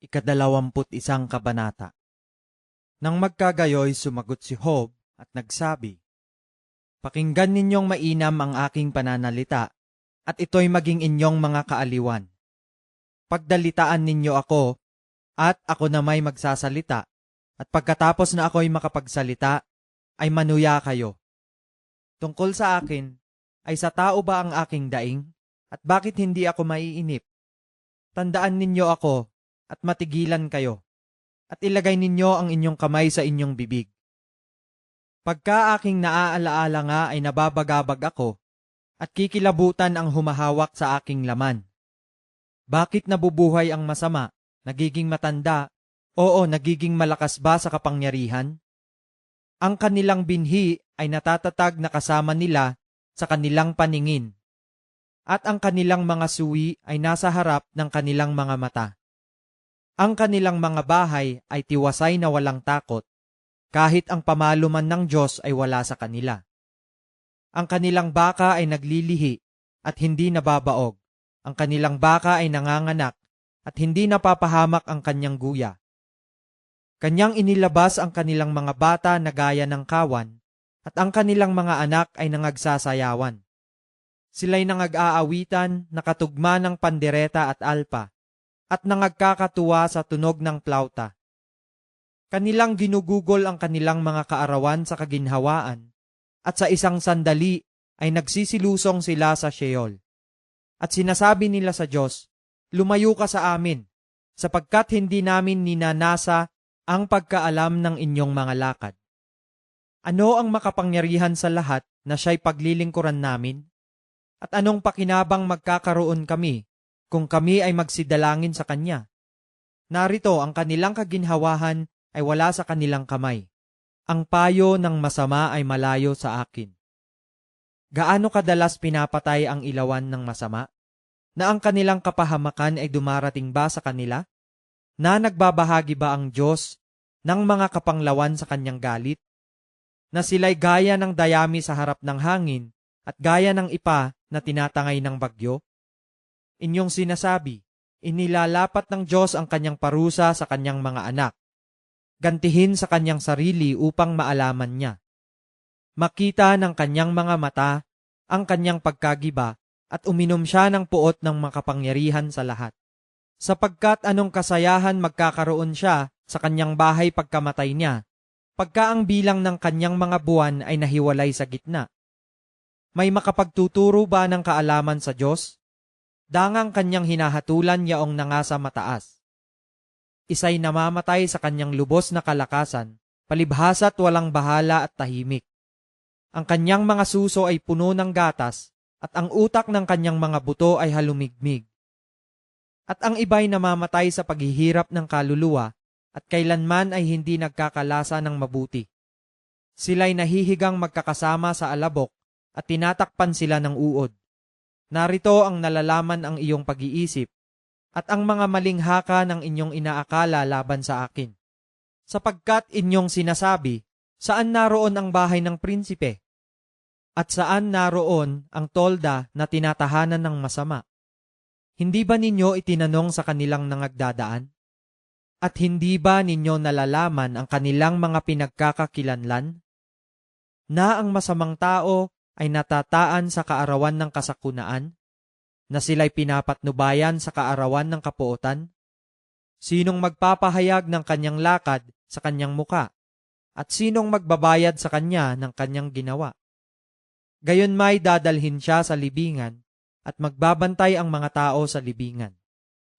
Ikadalawamput isang kabanata. Nang magkagayoy, sumagot si Job at nagsabi, Pakinggan ninyong mainam ang aking pananalita, at ito'y maging inyong mga kaaliwan. Pagdalitaan ninyo ako, at ako na may magsasalita, at pagkatapos na ako'y makapagsalita, ay manuya kayo. Tungkol sa akin, ay sa tao ba ang aking daing, at bakit hindi ako maiinip? Tandaan ninyo ako, at matigilan kayo, at ilagay ninyo ang inyong kamay sa inyong bibig. Pagka aking naaalaala nga ay nababagabag ako, at kikilabutan ang humahawak sa aking laman. Bakit nabubuhay ang masama, nagiging matanda, oo nagiging malakas ba sa kapangyarihan? Ang kanilang binhi ay natatatag na kasama nila sa kanilang paningin, at ang kanilang mga suwi ay nasa harap ng kanilang mga mata. Ang kanilang mga bahay ay tiwasay na walang takot, kahit ang pamaluman ng Diyos ay wala sa kanila. Ang kanilang baka ay naglilihi at hindi nababaog. Ang kanilang baka ay nanganganak at hindi napapahamak ang kanyang guya. Kanyang inilabas ang kanilang mga bata na gaya ng kawan at ang kanilang mga anak ay nangagsasayawan. Sila'y nangag-aawitan, nakatugma ng pandereta at alpa at nangagkakatuwa sa tunog ng plauta. Kanilang ginugugol ang kanilang mga kaarawan sa kaginhawaan, at sa isang sandali ay nagsisilusong sila sa Sheol. At sinasabi nila sa Diyos, Lumayo ka sa amin, sapagkat hindi namin ninanasa ang pagkaalam ng inyong mga lakad. Ano ang makapangyarihan sa lahat na siya'y paglilingkuran namin? At anong pakinabang magkakaroon kami kung kami ay magsidalangin sa Kanya. Narito ang kanilang kaginhawahan ay wala sa kanilang kamay. Ang payo ng masama ay malayo sa akin. Gaano kadalas pinapatay ang ilawan ng masama? Na ang kanilang kapahamakan ay dumarating ba sa kanila? Na nagbabahagi ba ang Diyos ng mga kapanglawan sa kanyang galit? Na sila'y gaya ng dayami sa harap ng hangin at gaya ng ipa na tinatangay ng bagyo? Inyong sinasabi, inilalapat ng Diyos ang kanyang parusa sa kanyang mga anak. Gantihin sa kanyang sarili upang maalaman niya. Makita ng kanyang mga mata ang kanyang pagkagiba at uminom siya ng puot ng makapangyarihan sa lahat. Sapagkat anong kasayahan magkakaroon siya sa kanyang bahay pagkamatay niya, pagka ang bilang ng kanyang mga buwan ay nahiwalay sa gitna. May makapagtuturo ba ng kaalaman sa Diyos? Dangang kanyang hinahatulan yaong nangasa mataas. Isa'y namamatay sa kanyang lubos na kalakasan, palibhasa't walang bahala at tahimik. Ang kanyang mga suso ay puno ng gatas, at ang utak ng kanyang mga buto ay halumigmig. At ang iba'y namamatay sa paghihirap ng kaluluwa, at kailanman ay hindi nagkakalasa ng mabuti. Sila'y nahihigang magkakasama sa alabok, at tinatakpan sila ng uod. Narito ang nalalaman ang iyong pag-iisip at ang mga maling haka ng inyong inaakala laban sa akin. Sapagkat inyong sinasabi, saan naroon ang bahay ng prinsipe? At saan naroon ang tolda na tinatahanan ng masama? Hindi ba ninyo itinanong sa kanilang nangagdadaan? At hindi ba ninyo nalalaman ang kanilang mga pinagkakakilanlan? Na ang masamang tao ay natataan sa kaarawan ng kasakunaan? Na sila'y pinapatnubayan sa kaarawan ng kapuotan? Sinong magpapahayag ng kanyang lakad sa kanyang muka? At sinong magbabayad sa kanya ng kanyang ginawa? Gayon may dadalhin siya sa libingan at magbabantay ang mga tao sa libingan.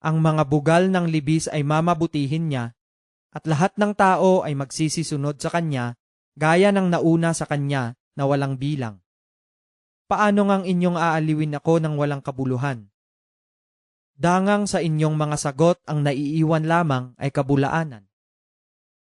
Ang mga bugal ng libis ay mamabutihin niya at lahat ng tao ay magsisisunod sa kanya gaya ng nauna sa kanya na walang bilang paano ngang inyong aaliwin ako ng walang kabuluhan? Dangang sa inyong mga sagot ang naiiwan lamang ay kabulaanan.